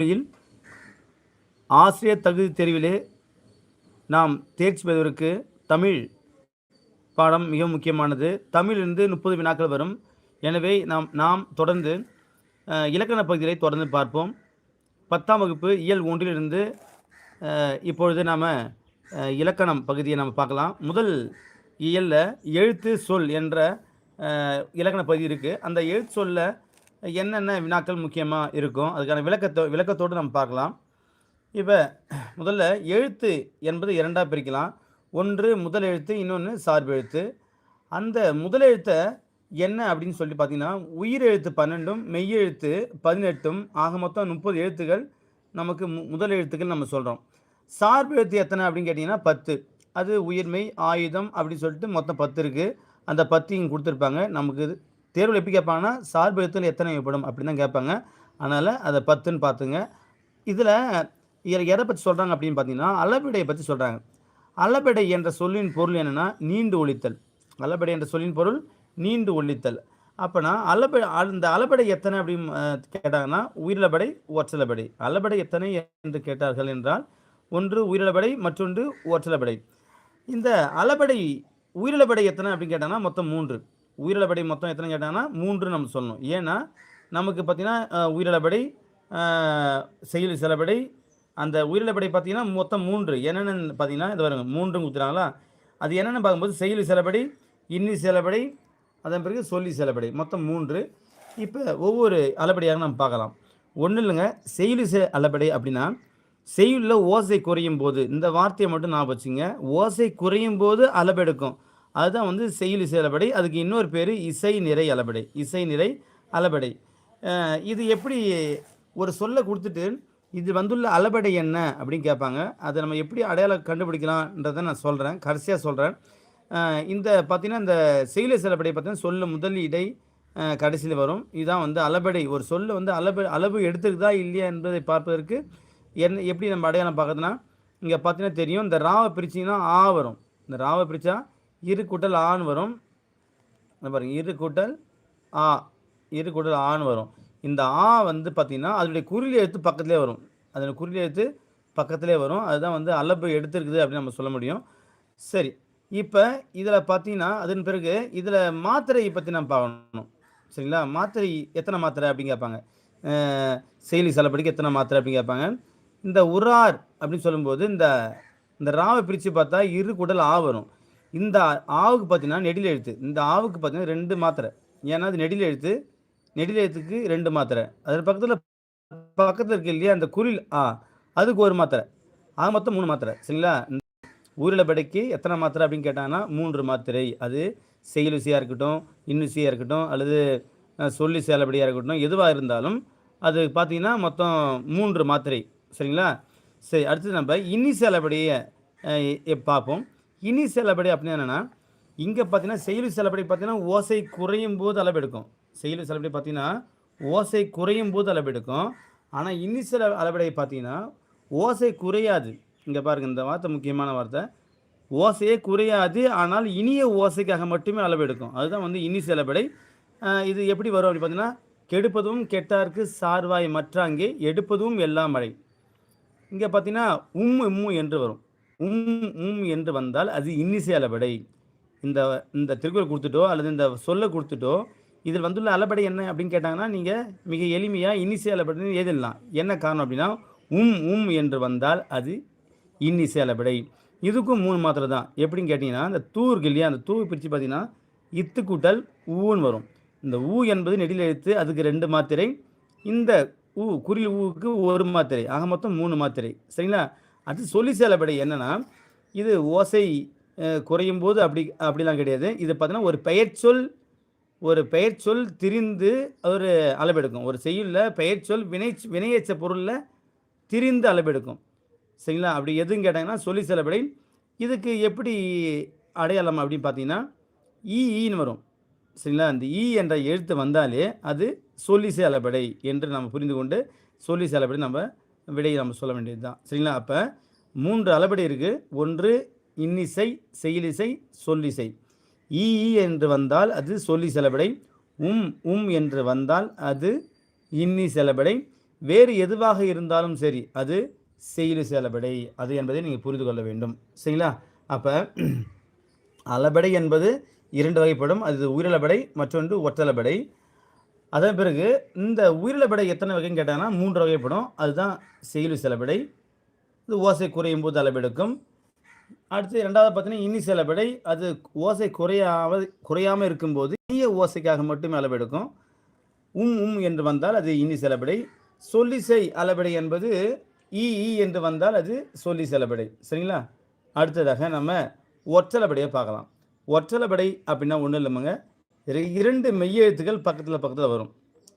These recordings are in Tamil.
கல்லூரியில் ஆசிரியர் தகுதி தேர்விலே நாம் தேர்ச்சி பெறுவதற்கு தமிழ் பாடம் மிக முக்கியமானது. தமிழிலிருந்து முப்பது வினாக்கள் வரும். எனவே நாம் நாம் தொடர்ந்து இலக்கண பகுதிகளை தொடர்ந்து பார்ப்போம். பத்தாம் வகுப்பு இயல் ஒன்றிலிருந்து இப்பொழுது நாம் இலக்கணம் பகுதியை நம்ம பார்க்கலாம். முதல் இயலில் எழுத்து சொல் என்ற இலக்கண பகுதி இருக்குது அந்த எழுத்து சொல்ல என்னென்ன வினாக்கள் முக்கியமாக இருக்கும் அதுக்கான விளக்கத்தோ விளக்கத்தோடு நம்ம பார்க்கலாம். இப்போ முதல்ல எழுத்து என்பது இரண்டாக பிரிக்கலாம். ஒன்று முதல் எழுத்து இன்னொன்று சார்பு எழுத்து. அந்த முதல் எழுத்தை என்ன அப்படின்னு சொல்லி பார்த்தீங்கன்னா உயிர் எழுத்து பன்னெண்டும் மெய் எழுத்து பதினெட்டும் ஆக மொத்தம் முப்பது எழுத்துக்கள் நமக்கு மு முதல் எழுத்துக்கள் நம்ம சொல்கிறோம் சார்பு எழுத்து எத்தனை அப்படின்னு கேட்டிங்கன்னா பத்து. அது உயிர்மெய் ஆயுதம் அப்படின்னு சொல்லிட்டு மொத்தம் பத்து இருக்குது அந்த பத்து இங்கே கொடுத்துருப்பாங்க. நமக்கு இது தேர்வில் எப்படி கேட்பாங்கன்னா சார்பு எழுத்துகள் எத்தனை வைப்படும் அப்படின்னு தான் கேட்பாங்க. அதனால் அதை பத்துன்னு பார்த்துங்க. இதில் இதில் எதை பற்றி சொல்கிறாங்க அப்படின்னு பார்த்தீங்கன்னா அளபெடையை பற்றி சொல்கிறாங்க அளபெடை என்ற சொல்லின் பொருள் என்னென்னா நீண்டு ஒழித்தல். அளபெடை என்ற சொல்லின் பொருள் நீண்டு ஒழித்தல். அப்போனா அளபெ அந்த அளபெடை எத்தனை அப்படின்னு கேட்டாங்கன்னா உயிரிழப்படை ஒற்றலபடை அளபடை எத்தனை என்று கேட்டார்கள் என்றால் ஒன்று உயிரிழப்படை மற்றொன்று ஒற்றலபடை இந்த அளபடை உயிரிழப்படை எத்தனை அப்படின்னு கேட்டாங்கன்னா மொத்தம் மூன்று. உயிரிழபடை மொத்தம் எத்தனை கேட்டாங்கன்னா மூன்று நம்ம சொல்லணும். ஏன்னா நமக்கு பார்த்தீங்கன்னா அஹ், செயல் சிலபடை அந்த உயிரிழப்படை பார்த்திங்கன்னா மொத்தம் மூன்று. என்னென்னு பார்த்தீங்கன்னா இது வருங்க மூன்று கொடுத்துறாங்களா அது என்னென்னு பார்க்கும்போது செயலி செலபடி இன்னி செலபடை அதன் பிறகு சொல்லி செலப்படி மொத்தம் மூன்று. இப்போ ஒவ்வொரு அளபடியாக நம்ம பார்க்கலாம். ஒன்றும் இல்லைங்க செயலி செ அளபடை அப்படின்னா செய்யுளில் ஓசை குறையும் போது இந்த வார்த்தையை மட்டும் நான் வச்சுங்க. ஓசை குறையும் போது அளபெடுக்கும். அதுதான் வந்து செயல் இசை அளபடை. அதுக்கு இன்னொரு பேர் இசை நிறை அளபடை. இசை நிறை அளபடை. இது எப்படி ஒரு சொல்லை கொடுத்துட்டு இது வந்துள்ள அளபடை என்ன அப்படின்னு கேட்பாங்க. அதை நம்ம எப்படி அடையாளம் கண்டுபிடிக்கலான்றதை நான் சொல்கிறேன் கடைசியாக சொல்கிறேன் இந்த பார்த்திங்கன்னா இந்த செயலை சிலபடை பார்த்திங்கன்னா சொல்ல முதல் இடை கடைசியில் வரும். இதுதான் வந்து அளபடை. ஒரு சொல்ல வந்து அளவு அளவு எடுத்துருக்குதா இல்லையா என்பதை பார்ப்பதற்கு என்ன எப்படி நம்ம அடையாளம் பார்க்குறதுனா இங்கே பார்த்தீங்கன்னா தெரியும். இந்த ராவை பிரிச்சிங்கன்னா ஆ வரும். இந்த ராவை பிரித்தா இரு கூட்டல் ஆண் வரும். பாருங்கள் இரு கூட்டல் ஆ இரு கூட்டல் ஆண் வரும். இந்த ஆ வந்து பார்த்திங்கன்னா அதனுடைய குறில் எழுத்து பக்கத்துலேயே வரும். அதனுடைய குறில் எழுத்து பக்கத்துலேயே வரும். அதுதான் வந்து அளவு எடுத்திருக்குது அப்படின்னு நம்ம சொல்ல முடியும். சரி இப்போ இதில் பார்த்தீங்கன்னா அதன் பிறகு இதில் மாத்திரையை பற்றி நம்ம பார்க்கணும். சரிங்களா? மாத்திரை எத்தனை மாத்திரை அப்படின்னு கேட்பாங்க. செயலி செலப்படிக்கு எத்தனை மாத்திரை அப்படின்னு கேட்பாங்க. இந்த உரார் அப்படின்னு சொல்லும்போது இந்த இந்த ராவை பிரித்து பார்த்தா இரு குடல் ஆ வரும். இந்த ஆவுக்கு பார்த்தீங்கன்னா நெடில் எழுத்து. இந்த ஆவுக்கு பார்த்தீங்கன்னா ரெண்டு மாத்திரை. ஏன்னா அது நெடில் எழுத்து. நெடில் எழுத்துக்கு ரெண்டு மாத்திரை. அது பக்கத்தில் பக்கத்தில் இருக்கு இல்லையா அந்த குரில் ஆ அதுக்கு ஒரு மாத்திரை. ஆக மொத்தம் மூணு மாத்திரை. சரிங்களா? இந்த ஊரிலபடைக்கு எத்தனை மாத்திரை அப்படின்னு கேட்டாங்கன்னா மூன்று மாத்திரை. அது செயலுசியாக இருக்கட்டும் இன்னுசியாக இருக்கட்டும் அல்லது சொல்லி சேலபடியாக இருக்கட்டும் எதுவாக இருந்தாலும் அது பார்த்தீங்கன்னா மொத்தம் மூன்று மாத்திரை. சரிங்களா? சரி அடுத்தது நம்ம இன்னி சேலபடியை பார்ப்போம். இனி செலபடி அப்படின்னா என்னென்னா இங்கே பார்த்தீங்கன்னா செயலி செலபடி பார்த்தீங்கன்னா ஓசை குறையும் போது அளவெடுக்கும். செயலு செலப்படி பார்த்தீங்கன்னா ஓசை குறையும் போது அளவெடுக்கும். ஆனால் இனி சில அளபடை பார்த்தீங்கன்னா ஓசை குறையாது. இங்கே பாருங்க இந்த வார்த்தை முக்கியமான வார்த்தை. ஓசையே குறையாது ஆனால் இனிய ஓசைக்காக மட்டுமே அளவெடுக்கும். அதுதான் வந்து இனி செலபடை. இது எப்படி வரும் அப்படின்னு பார்த்தீங்கன்னா கெடுப்பதும் கெட்டார்க்கு சார்வாய் மற்றாங்கே எடுப்பதும் எல்லாம் மழை இங்கே பார்த்தீங்கன்னா உம் உம்மு என்று வரும். உம் உம் என்று வந்தால் அது இன்னிசை அளபடை இந்த இந்த திருக்குறள் கொடுத்துட்டோ அல்லது இந்த சொல்ல கொடுத்துட்டோ இதில் வந்துள்ள அளபடை என்ன அப்படின்னு கேட்டாங்கன்னா நீங்கள் மிக எளிமையாக இன்னிசை அளபடைன்னு எழுதிடலாம் என்ன காரணம் அப்படின்னா உம் உம் என்று வந்தால் அது இன்னிசை அளபடை இதுக்கும் மூணு மாத்திரை தான் எப்படின்னு கேட்டிங்கன்னா இந்த தூ இருக்கு இல்லையா அந்த தூ பிரித்து பார்த்தீங்கன்னா இத்து கூட்டல் ஊன்னு வரும். இந்த ஊ என்பது நெடில் எழுத்து அதுக்கு ரெண்டு மாத்திரை. இந்த ஊ குறில் ஊவுக்கு ஒரு மாத்திரை. ஆக மொத்தம் மூணு மாத்திரை. சரிங்களா? அது சொல்லி செலபடை என்னன்னா இது ஓசை குறையும் போது அப்படி அப்படிலாம் கிடையாது. இது பார்த்தீங்கன்னா ஒரு பெயர்ச்சொல் ஒரு பெயர்ச்சொல் திரிந்து ஒரு அளவெடுக்கும். ஒரு செய்யுளில் பெயர்ச்சொல் வினை வினையச்ச பொருளில் திரிந்து அளவெடுக்கும். சரிங்களா? அப்படி எதுவும் கேட்டாங்கன்னா சொல்லி செலபடை இதுக்கு எப்படி அடையாளம் அப்படின்னு பார்த்தீங்கன்னா ஈன்னு வரும். சரிங்களா? அந்த ஈ என்ற எழுத்து வந்தாலே அது சொல்லி அளபடை என்று நம்ம புரிந்து கொண்டு சொல்லி அளபடை நம்ம விடையை நம்ம சொல்ல வேண்டியது தான் சரிங்களா? அப்போ மூன்று அளபடை இருக்குது ஒன்று இன்னிசை செயலிசை சொல்லிசை. ஈ என்று வந்தால் அது சொல்லி செலபடை உம் உம் என்று வந்தால் அது இன்னி செலபடை வேறு எதுவாக இருந்தாலும் சரி அது செயலி செலவிடை அது என்பதை நீங்கள் புரிந்து கொள்ள வேண்டும். சரிங்களா? அப்போ அளபடை என்பது இரண்டு வகைப்படும். அது உயிரளபடை மற்றொன்று ஒற்றளபடை. அதன் பிறகு இந்த உயிரிழபடை எத்தனை வகைன்னு கேட்டாங்கன்னா மூன்று வகைப்படும். அதுதான் செயலு செலபடை இது ஓசை குறையும் போது அளவெடுக்கும். அடுத்து ரெண்டாவது பார்த்தீங்கன்னா இனி செலபடை அது ஓசை குறையாம குறையாமல் இருக்கும்போது இனிய ஓசைக்காக மட்டுமே அளவெடுக்கும். உம் உம் என்று வந்தால் அது இனி செலபடை சொல்லிசை அளபடை என்பது ஈ ஈ என்று வந்தால் அது சொல்லி செலபடை சரிங்களா? அடுத்ததாக நம்ம ஒற்றலபடியை பார்க்கலாம். ஒற்றலபடை அப்படின்னா ஒன்றும் இல்லைமங்க இரண்டு மெய்யெழுத்துக்கள் பக்கத்தில் பக்கத்தில் வரும்.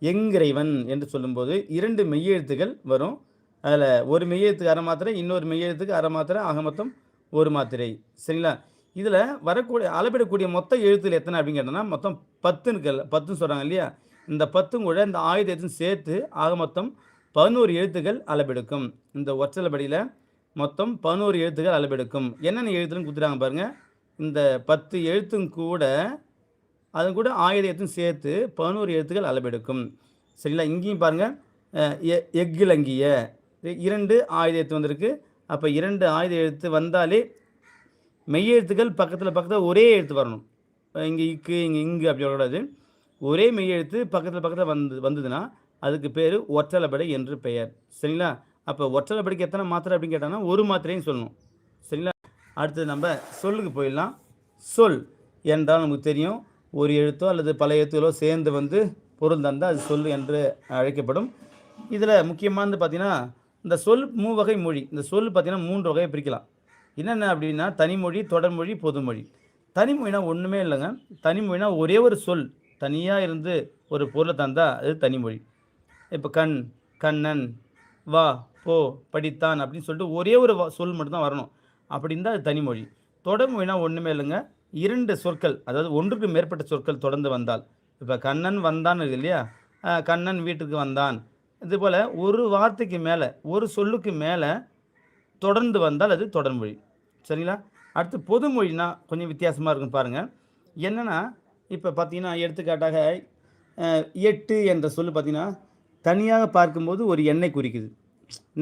எங்கிறைவன் என்று சொல்லும்போது இரண்டு மெய்யெழுத்துக்கள் வரும். அதில் ஒரு மெய்யெழுத்துக்கு அரை மாத்திரை இன்னொரு மெய்யெழுத்துக்கு அரை மாத்திரை ஆக மொத்தம் ஒரு மாத்திரை. சரிங்களா? இதில் வரக்கூடிய அளவிடக்கூடிய மொத்த எழுத்துக்கள் எத்தனை அப்படின்னு கேட்டோம்னா மொத்தம் பத்துன்னு பத்துன்னு சொல்கிறாங்க இல்லையா? இந்த பத்தும் கூட இந்த ஆயுதத்தையும் சேர்த்து ஆக மொத்தம் பதினோரு எழுத்துக்கள் அளவெடுக்கும். இந்த ஒற்றலபடியில் மொத்தம் பதினோரு எழுத்துக்கள் அளவெடுக்கும். என்னென்ன எழுத்துன்னு கொடுத்துட்டாங்க பாருங்கள் இந்த பத்து எழுத்தும் கூட அது கூட ஆயுதத்தையும் சேர்த்து பதினோரு எழுத்துக்கள் அளவெடுக்கும். சரிங்களா? இங்கேயும் பாருங்கள் எ- எஃகிலங்கிய. இரண்டு ஆயுத எழுத்து வந்திருக்கு. அப்போ இரண்டு ஆயுத எழுத்து வந்தாலே மெய்யெழுத்துக்கள் பக்கத்தில் பக்கத்தில் ஒரே எழுத்து வரணும். இங்கே இக்கு இங்கே இங்கு அப்படி வரக்கூடாது. ஒரே மெய்யெழுத்து பக்கத்தில் பக்கத்தில் வந்து வந்ததுன்னா அதுக்கு பேர் ஒற்றலைப்படை என்று பெயர். சரிங்களா? அப்போ ஒற்றலைப்படைக்கு எத்தனை மாத்திரை அப்படின்னு கேட்டாங்கன்னா ஒரு மாத்திரையும் சொல்லணும். சரிங்களா? அடுத்தது நம்ம சொல்லுக்கு போயிடலாம். சொல் என்றால் நமக்கு தெரியும். ஒரு எழுத்தோ அல்லது பல எழுத்துகளோ சேர்ந்து வந்து பொருள் தந்தால் அது சொல் என்று அழைக்கப்படும். இதில் முக்கியமானது பார்த்திங்கன்னா இந்த சொல் மூவகை மொழி இந்த சொல் பார்த்திங்கன்னா மூன்று வகையை பிரிக்கலாம். என்னென்ன அப்படின்னா தனிமொழி தொடர்மொழி பொதுமொழி தனிமொழினா ஒன்றுமே இல்லைங்க. தனிமொழினா ஒரே ஒரு சொல் தனியாக இருந்து ஒரு பொருளை தந்தால் அது தனிமொழி இப்போ கண் கண்ணன் வா போ படித்தான் அப்படின்னு சொல்லிட்டு ஒரே ஒரு சொல் மட்டும்தான் வரணும். அப்படி இருந்தால் அது தனிமொழி தொடர்மொழினா ஒன்றுமே இல்லைங்க. இரண்டு சொற்கள் அதாவது ஒன்றுக்கு மேற்பட்ட சொற்கள் தொடர்ந்து வந்தால். இப்போ கண்ணன் வந்தான் இருக்கு இல்லையா கண்ணன் வீட்டுக்கு வந்தான். இது போல் ஒரு வார்த்தைக்கு மேலே ஒரு சொல்லுக்கு மேலே தொடர்ந்து வந்தால் அது தொடர்மொழி சரிங்களா? அடுத்து பொதுமொழினா கொஞ்சம் வித்தியாசமாக இருக்கும் பாருங்கள் என்னென்னா இப்போ பார்த்தீங்கன்னா எடுத்துக்காட்டாக எட்டு என்ற சொல்லு பார்த்தீங்கன்னா தனியாக பார்க்கும்போது ஒரு எண்ணெய் குறிக்குது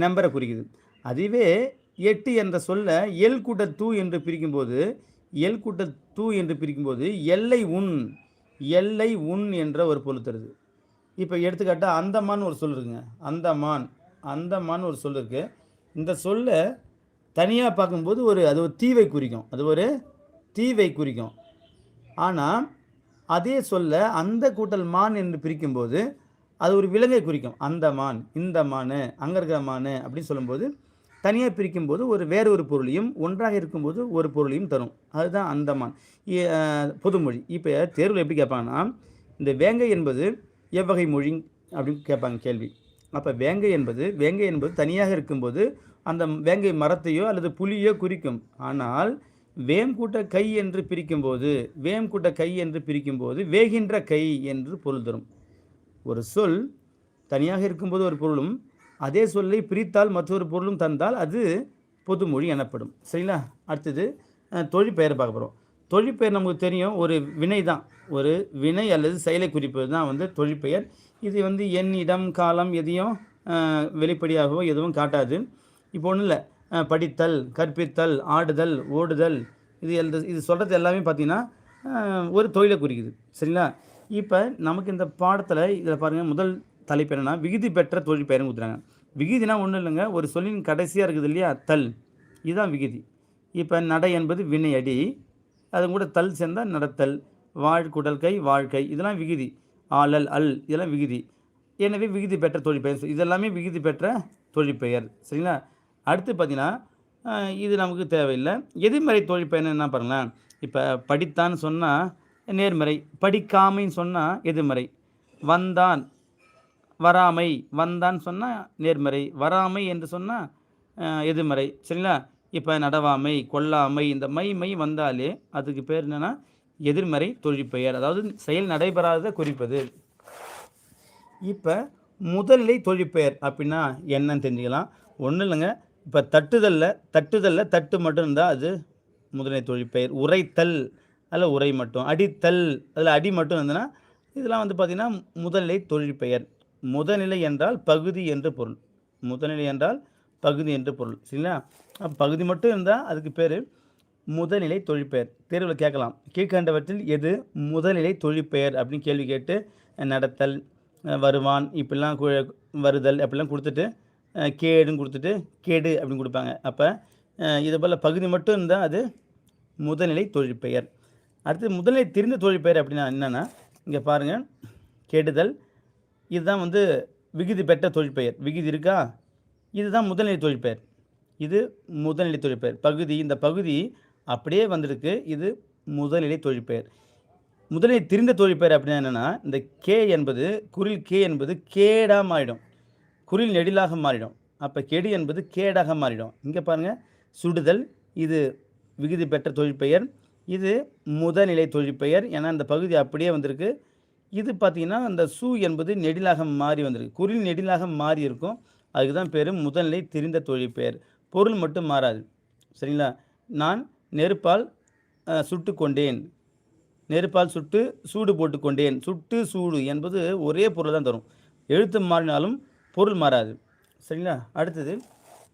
நம்பரை குறிக்குது. அதுவே எட்டு என்ற சொல்ல எல் கூட்ட தூ என்று பிரிக்கும்போது எல் கூட்ட தூ என்று பிரிக்கும்போது எல்லை உன் எல்லை உன் என்ற ஒரு பொருள் தருது. இப்போ எடுத்துக்காட்டால் அந்தமான் ஒரு சொல் இருக்குங்க. அந்தமான் அந்தமான் ஒரு சொல் இருக்குது இந்த சொல்லை தனியாக பார்க்கும்போது ஒரு அது ஒரு தீவை குறிக்கும். அது ஒரு தீவை குறிக்கும். ஆனால் அதே சொல்ல அந்த கூட்டல் மான் என்று பிரிக்கும்போது அது ஒரு விலங்கை குறிக்கும். அந்த மான் இந்த மான் அங்கே இருக்கிற மான் அப்படின்னு சொல்லும்போது தனியாக பிரிக்கும்போது ஒரு வேறு ஒரு பொருளையும் ஒன்றாக இருக்கும்போது ஒரு பொருளையும் தரும். அதுதான் அந்தமான். பொதுமொழி. இப்போ தேர்வில் எப்படி கேட்பாங்கன்னா இந்த வேங்கை என்பது எவ்வகை மொழி அப்படின்னு கேட்பாங்க கேள்வி. அப்போ வேங்கை என்பது வேங்கை என்பது தனியாக இருக்கும்போது அந்த வேங்கை மரத்தையோ அல்லது புலியோ குறிக்கும். ஆனால் வேம் கூட்ட கை என்று பிரிக்கும்போது வேம் கூட்ட கை என்று பிரிக்கும்போது வேகின்ற கை என்று பொருள் தரும். ஒரு சொல் தனியாக இருக்கும்போது ஒரு பொருளும் அதே சொல்லை பிரித்தால் மற்றொரு பொருளும் தந்தால் அது பொதுமொழி எனப்படும். சரிங்களா? அடுத்தது அஹ், தொழிற்பெயர் பார்க்க போகிறோம் தொழிற்பெயர் நமக்கு தெரியும். ஒரு வினை தான். ஒரு வினை அல்லது செயலை குறிப்பது தான் வந்து தொழிற்பெயர் இது வந்து எண் இடம் காலம் எதையும் வெளிப்படையாகவோ எதுவும் காட்டாது. இப்போ ஒன்றும் இல்லை படித்தல் கற்பித்தல் ஆடுதல் ஓடுதல். இது எல் இது சொல்கிறது எல்லாமே பார்த்தீங்கன்னா ஒரு தொழிலை குறிக்குது. சரிங்களா? இப்போ நமக்கு இந்த பாடத்தில் இதில் பாருங்கள் முதல் தலைப்பு என்னன்னா விகுதி பெற்ற தொழில் பெயர்னு கொடுத்துறாங்க விகுதினா ஒன்றும் இல்லைங்க ஒரு சொல்லின் கடைசியாக இருக்குது இல்லையா தல். இதுதான் விகுதி. இப்போ நடை என்பது வினை அடி. அது கூட தல் சேர்ந்தால் நடத்தல். வாழ்குடல் கை வாழ்க்கை. இதெல்லாம் விகுதி. ஆளல் அல். இதெல்லாம் விகுதி. எனவே விகுதி பெற்ற தொழிற்பெயர் இதெல்லாமே விகுதி பெற்ற தொழிற்பெயர் சரிங்களா? அடுத்து பார்த்திங்கன்னா இது நமக்கு தேவையில்லை. எதிர்மறை தொழிற்பெயர் என்ன பாருங்களேன். இப்போ படித்தான்னு சொன்னால் நேர்மறை. படிக்காமைன்னு சொன்னால் எதிர்மறை. வந்தான். வராமை வந்தான்னு சொன்னால் நேர்மறை வராமை என்று சொன்னால் எதிர்மறை சரிங்களா? இப்போ நடவாமை கொல்லாமை இந்த மை மை வந்தாலே அதுக்கு பேர் என்னென்னா எதிர்மறை தொழிற்பெயர் அதாவது செயல் நடைபெறாத குறிப்பது. இப்போ முதல்நிலை தொழிற்பெயர் அப்படின்னா என்னன்னு தெரிஞ்சுக்கலாம். ஒன்றும் இல்லைங்க. இப்போ தட்டுதலில் தட்டுதலில் தட்டு மட்டும் இருந்தால் அது முதல்நிலை தொழிற்பெயர். உரைத்தல் அதில் உரை மட்டும். அடித்தல் அதில் அடி மட்டும் இருந்ததுன்னா இதெல்லாம் வந்து பார்த்திங்கன்னா முதல்நிலை தொழிற்பெயர். முதநிலை என்றால் பகுதி என்று பொருள். முதநிலை என்றால் பகுதி என்று பொருள். சரிங்களா? பகுதி மட்டும் இருந்தால் அதுக்கு பேர் முதநிலை தொழிற்பெயர். தேர்வில் கேட்கலாம். கீழ்கண்டவற்றில் எது முதநிலை தொழிற்பெயர் அப்படின்னு கேள்வி கேட்டு நடத்தல் வருவான் இப்படிலாம் வருதல் அப்படிலாம் கொடுத்துட்டு கேடும் கேடுன்னு கொடுத்துட்டு கேடு அப்படின்னு கொடுப்பாங்க. அப்போ இது போல் பகுதி மட்டும் இருந்தால் அது முதநிலை தொழிற்பெயர். அடுத்து முதநிலை தெரிந்த தொழிற்பெயர் அப்படின்னா என்னென்னா இங்கே பாருங்கள் கெடுதல் இதுதான் வந்து விகுதி பெற்ற தொழிற்பெயர். விகுதி இருக்கா? இதுதான் முதல்நிலை தொழிற்பெயர். இது முதல்நிலை தொழிற்பெயர். பகுதி இந்த பகுதி அப்படியே வந்திருக்கு. இது முதல்நிலை தொழிற்பெயர். முதல்நிலை தெரிந்த தொழிற்பெயர் அப்படின்னா என்னென்னா இந்த கே என்பது குரில் கே என்பது கேடாக மாறிடும். குரில் நெடிலாக மாறிடும். அப்போ கெடு என்பது கேடாக மாறிடும். இங்கே பாருங்கள் சுடுதல் இது விகுதி பெற்ற தொழிற்பெயர். இது முதநிலை தொழிற்பெயர். ஏன்னா இந்த பகுதி அப்படியே வந்திருக்கு. இது பார்த்திங்கன்னா அந்த சு என்பது நெடிலாக மாறி வந்திருக்கு. குரில் நெடிலாக மாறி இருக்கும். அதுக்கு தான் பேர் முதல்நிலை தெரிந்த தொழிற்பெயர். பொருள் மட்டும் மாறாது. சரிங்களா? நான் நெருப்பால் சுட்டு கொண்டேன். நெருப்பால் சுட்டு சூடு போட்டு கொண்டேன். சுட்டு சூடு என்பது ஒரே பொருள் தான் தரும். எழுத்து மாறினாலும் பொருள் மாறாது. சரிங்களா? அடுத்தது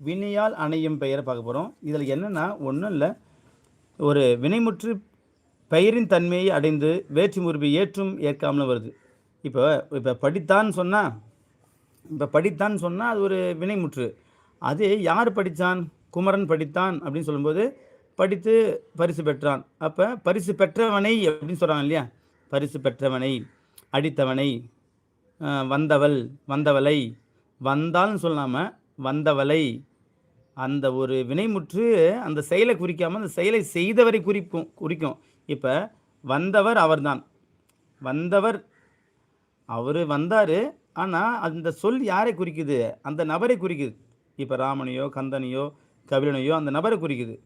வினையால் அணையும் பெயரை பார்க்க போகிறோம் இதில் என்னென்னா ஒன்றும் இல்லை. ஒரு வினைமுற்று பயிரின் தன்மையை அடைந்து வேற்று முறிவை ஏற்றும் ஏற்காமலும் வருது. இப்போ இப்போ படித்தான் சொன்னால் இப்போ படித்தான் சொன்னால் அது ஒரு வினைமுற்று. அது யார் படித்தான்? குமரன் படித்தான் அப்படின்னு சொல்லும்போது படித்து பரிசு பெற்றான். அப்போ பரிசு பெற்றவனை அப்படின்னு சொல்கிறாங்க இல்லையா? பரிசு பெற்றவனை அடித்தவனை வந்தவள் வந்தவளை வந்தாள்னு சொல்லாமல் வந்தவளை அந்த ஒரு வினைமுற்று அந்த செயலை குறிக்காமல் அந்த செயலை செய்தவரை குறிக்கும் குறிக்கும். இப்போ வந்தவர் அவர்தான். வந்தவர் அவர் வந்தார் ஆனால் அந்த சொல் யாரை குறிக்குது? அந்த நபரை குறிக்குது. இப்போ ராமனையோ கந்தனையோ கபிலனையோ அந்த நபரை குறிக்குது.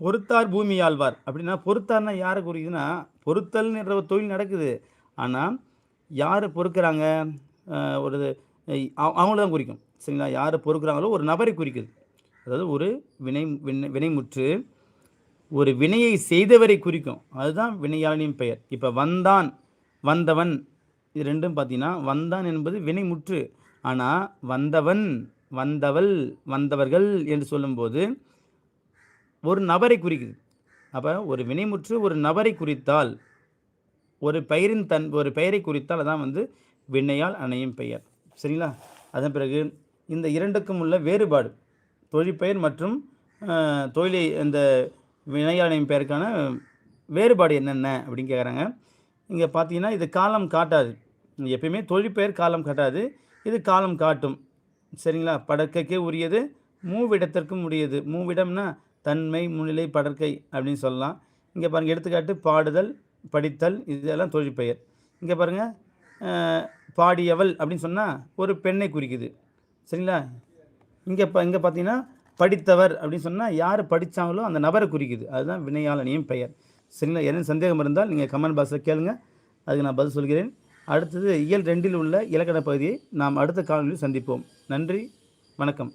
பொறுத்தார் பூமி ஆழ்வார். அப்படின்னா பொறுத்தார்னா யாரை குறிக்குதுன்னா பொறுத்தல்ன்ற ஒரு தொழில் நடக்குது. ஆனால் யார் பொறுக்கிறாங்க? ஒரு அவ- அவங்கள தான் குறிக்கும். சரிங்களா? யார் பொறுக்கிறாங்களோ ஒரு நபரை குறிக்குது. அதாவது ஒரு வினை வினை வினைமுற்று ஒரு வினையை செய்தவரை குறிக்கும். அதுதான் வினையாளனின் பெயர். இப்போ வந்தான் வந்தவன் இது ரெண்டும் பார்த்தீங்கன்னா வந்தான் என்பது வினைமுற்று ஆனால் வந்தவன் வந்தவள் வந்தவர்கள் என்று சொல்லும்போது ஒரு நபரை குறிக்குது. அப்போ ஒரு வினைமுற்று ஒரு நபரை குறித்தால் ஒரு பெயரின் தன் ஒரு பெயரை குறித்தால் அதான் வந்து வினையால் அணையும் பெயர். சரிங்களா? அதன் பிறகு இந்த இரண்டுக்கும் உள்ள வேறுபாடு தொழிற்பெயர் மற்றும் தொழிலை இந்த வினையால் பெயருக்கான வேறுபாடு என்னென்ன அப்படின்னு கேட்குறாங்க இங்கே பார்த்தீங்கன்னா இது காலம் காட்டாது. எப்பயுமே தொழிற்பெயர் காலம் காட்டாது. இது காலம் காட்டும். சரிங்களா? படற்கைக்கு உரியது மூவிடத்திற்கும் உரியது. மூவிடம்னா தன்மை முன்னிலை படற்கை அப்படின்னு சொல்லலாம். இங்கே பாருங்கள் எடுத்துக்காட்டு பாடுதல் படித்தல் இதெல்லாம் தொழிற்பெயர். இங்கே பாருங்கள் பாடியவள் அப்படின்னு சொன்னால் ஒரு பெண்ணை குறிக்குது. சரிங்களா? இங்கே இப்போ இங்கே பார்த்தீங்கன்னா படித்தவர் அப்படின்னு சொன்னால் யார் படித்தாங்களோ அந்த நபரை குறிக்குது. அதுதான் வினையாளனியும் பெயர். சரிங்களா? என்ன சந்தேகம் இருந்தால் நீங்கள் கமெண்ட் பாக்ஸில் கேளுங்க. அதுக்கு நான் பதில் சொல்கிறேன். அடுத்தது இயல் ரெண்டில் உள்ள இலக்கண பகுதியை நாம் அடுத்த காலநிலையில் சந்திப்போம். நன்றி. வணக்கம்.